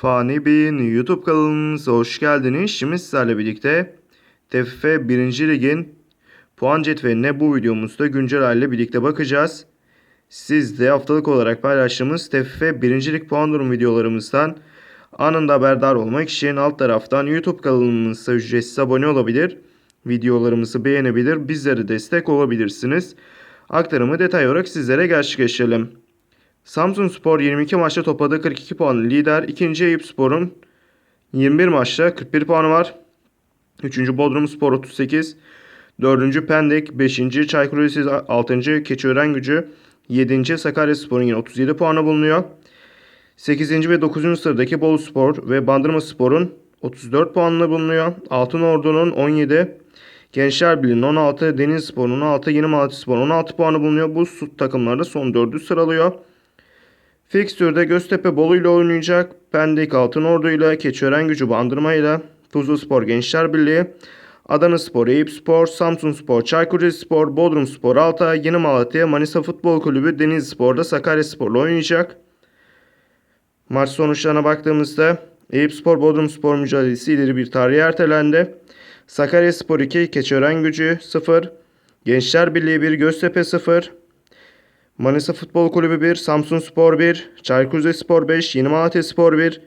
Fani Bey'in YouTube kanalımıza hoş geldiniz. Şimdi sizlerle birlikte TFF 1. Lig'in puan cetveline bu videomuzda güncel haliyle birlikte bakacağız. Siz de haftalık olarak paylaştığımız TFF 1. Lig puan durum videolarımızdan anında haberdar olmak için alt taraftan YouTube kanalımıza ücretsiz abone olabilir. Videolarımızı beğenebilir, bizlere destek olabilirsiniz. Aktarımı detay olarak sizlere gerçekleştirelim. Samsun Spor 22 maçta topladığı 42 puanlı lider. İkinci Eyüp Spor'un 21 maçta 41 puanı var. Üçüncü Bodrum Spor 38. Dördüncü Pendik. Beşinci Çaykur Rizespor. Altıncı Keçiören Gücü. Yedinci Sakarya Spor'un yine 37 puanı bulunuyor. 8. ve 9. sıradaki Bolu Spor ve Bandırma Spor'un 34 puanlı bulunuyor. Altın Ordu'nun 17, Gençler Birliği'nin 16, Deniz Spor'un 16, Yeni Malatya Spor'un 16 puanı bulunuyor. Bu takımlarda son 4'ü sıralıyor. Fikstür'de Göztepe Bolu ile oynayacak. Pendik Altınordu ile, Keçiören Gücü Bandırma ile, Tuzlu Spor Gençler Birliği, Adana Spor, Eyüp Spor, Samsun Spor, Çaykur Rizespor, Bodrum Spor, Altay, Yeni Malatya, Manisa Futbol Kulübü, Denizli Spor'da Sakarya Spor'la oynayacak. Maç sonuçlarına baktığımızda Eyüp Spor Bodrum Spor mücadelesi ileri bir tarihe ertelendi. Sakarya Spor 2, Keçiören Gücü 0, Gençler Birliği 1, Göztepe 0, Manisa Futbol Kulübü 1, Samsun Spor 1, Çaykur Rizespor 5, Yeni Malatya Spor 1,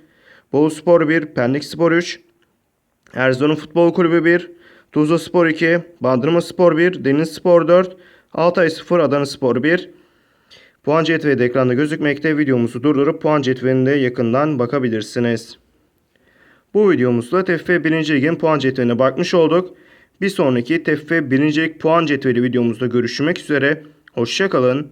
Bolu Spor 1, Pendik Spor 3, Erzurum Futbol Kulübü 1, Tuzla Spor 2, Bandırma Spor 1, Deniz Spor 4, Altay 0, Adana Spor 1. Puan cetveli de ekranda gözükmekte. Videomuzu durdurup puan cetvelinde yakından bakabilirsiniz. Bu videomuzda TFF 1. Lig'in puan cetveline bakmış olduk. Bir sonraki TFF 1. Lig puan cetveli videomuzda görüşmek üzere. Hoşçakalın.